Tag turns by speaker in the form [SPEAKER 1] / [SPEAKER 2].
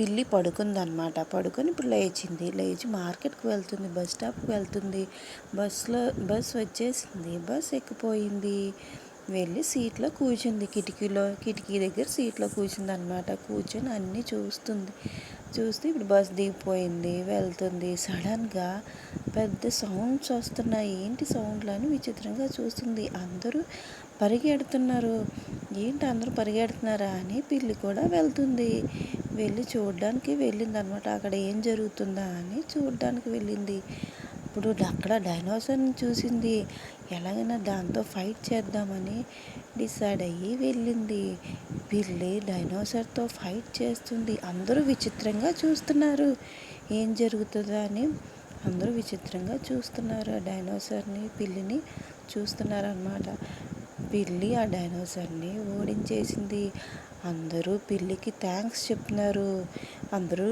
[SPEAKER 1] పిల్లి పడుకుందనమాట పడుకొని ఇప్పుడు లేచింది. లేచి మార్కెట్కి వెళ్తుంది. బస్ స్టాప్కి వెళ్తుంది. బస్సులో బస్ వచ్చేసింది. బస్ ఎక్కిపోయింది. వెళ్ళి సీట్లో కూర్చుంది. కిటికీలో కిటికీ దగ్గర సీట్లో కూర్చుంది అనమాట కూర్చొని అన్నీ చూస్తుంది. చూస్తే ఇప్పుడు బస్ దిగిపోయింది. వెళ్తుంది. సడన్గా పెద్ద సౌండ్స్ వస్తున్నాయి. ఏంటి సౌండ్లు అని విచిత్రంగా చూస్తుంది. అందరూ పరిగెడుతున్నారు. ఏంటి అందరూ పరిగెడుతున్నారా అని పిల్లి కూడా వెళ్తుంది. వెళ్ళి చూడడానికి వెళ్ళింది అనమాట అక్కడ ఏం జరుగుతుందా అని చూడడానికి వెళ్ళింది. ఇప్పుడు అక్కడ డైనోసార్ని చూసింది. ఎలాగైనా దాంతో ఫైట్ చేద్దామని డిసైడ్ అయ్యి వెళ్ళింది. పిల్లి డైనోసార్తో ఫైట్ చేస్తుంది. అందరూ విచిత్రంగా చూస్తున్నారు. ఏం జరుగుతుందా అని అందరూ విచిత్రంగా చూస్తున్నారు. ఆ డైనోసార్ని పిల్లిని చూస్తున్నారు అన్నమాట పిల్లి ఆ డైనోసార్ని ఓడించేసింది. అందరూ పిల్లికి థ్యాంక్స్ చెప్తున్నారు. అందరూ